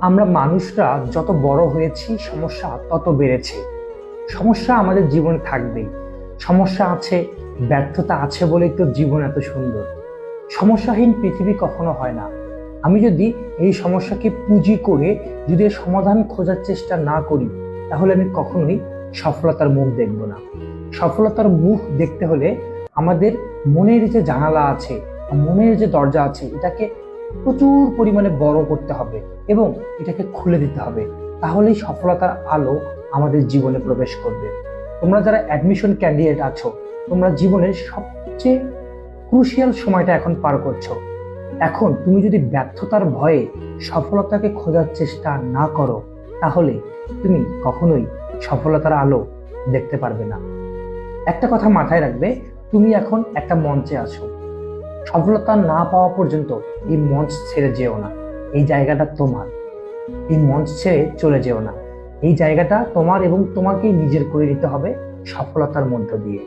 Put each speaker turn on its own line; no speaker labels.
আমরা মানুষরা যত বড় হয়েছি, সমস্যা তত বেড়েছে। সমস্যা আমাদের জীবনে থাকবেই। সমস্যা আছে, ব্যর্থতা আছে বলেই তো জীবন এত সুন্দর। সমস্যাহীন পৃথিবী কখনো হয় না। আমি যদি এই সমস্যাকে পুঁজি করে যদি সমাধান খোঁজার চেষ্টা না করি, তাহলে আমি কখনোই সফলতার মুখ দেখব না। সফলতার মুখ দেখতে হলে আমাদের মনের যে জানালা আছে, মনের যে দরজা আছে, এটাকে প্রচুর পরিমাণে বড় করতে হবে এবং এটাকে খুলে দিতে হবে। তাহলেই সফলতার আলো আমাদের জীবনে প্রবেশ করবে। তোমরা যারা অ্যাডমিশন ক্যান্ডিডেট আছো, তোমরা জীবনের সবচেয়ে ক্রুশিয়াল সময়টা এখন পার করছ। এখন তুমি যদি ব্যর্থতার ভয়ে সফলতাকে খোঁজার চেষ্টা না করো, তাহলে তুমি কখনোই সফলতার আলো দেখতে পারবে না। একটা কথা মাথায় রাখবে, তুমি এখন একটা মঞ্চে আছো। সফলতা না পাওয়া পর্যন্ত এই মঞ্চ ছেড়ে যেও না। এই জায়গাটা তোমার। এই মঞ্চ ছেড়ে চলে যেও না। এই জায়গাটা তোমার এবং তোমাকেই নিজের করে নিতে হবে সফলতার মধ্য দিয়ে।